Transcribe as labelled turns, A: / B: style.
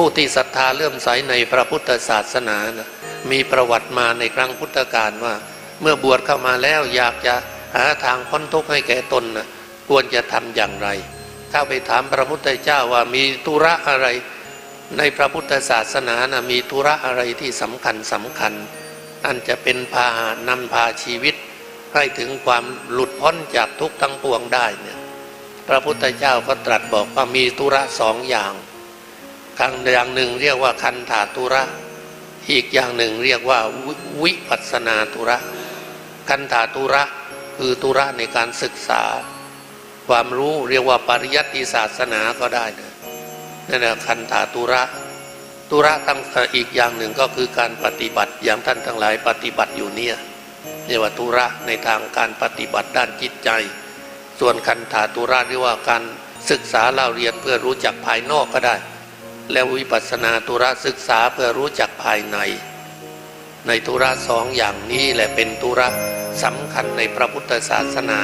A: ผู้ที่ศรัทธาเลื่อมใสในพระพุทธศาสนานะมีประวัติมาในครั้งพุทธกาลว่า เมื่อบวชเข้ามาแล้วอยากจะหาทางพ้นทุกข์ให้แก่ตนนะควรจะทำอย่างไร เข้าไปถามพระพุทธเจ้าว่ามีธุระอะไร ในพระพุทธศาสนานะมีธุระอะไรที่สำคัญสำคัญ อันจะเป็นพาหะนำพาชีวิต ให้ถึงความหลุดพ้นจากทุกข์ทั้งปวงได้เนี่ยพระพุทธเจ้าก็ตรัสบอกว่ามีธุระสองอย่าง ครั้งอย่างหนึ่งเรียกว่าคันธาธุระ อีกอย่างหนึ่งเรียกว่าวิปัสนาธุระ คันธาธุระคือธุระในการศึกษา ความรู้เรียกว่าปริยัติศาสนาก็ได้นะนั่นแหละคันธาธุระธุระทั้งอีกอย่างหนึ่งก็คือการปฏิบัติอย่างท่านทั้งหลายปฏิบัติอยู่เนี่ยเรียกว่าธุระในทางการปฏิบัติด้านจิตใจ ส่วนคันธาตุระเรียกว่าการศึกษาเล่าเรียนเพื่อรู้จักภายนอกก็ได้ และวิปัสสนาตุระศึกษาเพื่อรู้จักภายใน ในตุระสองอย่างนี้แหละเป็นตุระสำคัญในพระพุทธศาสนา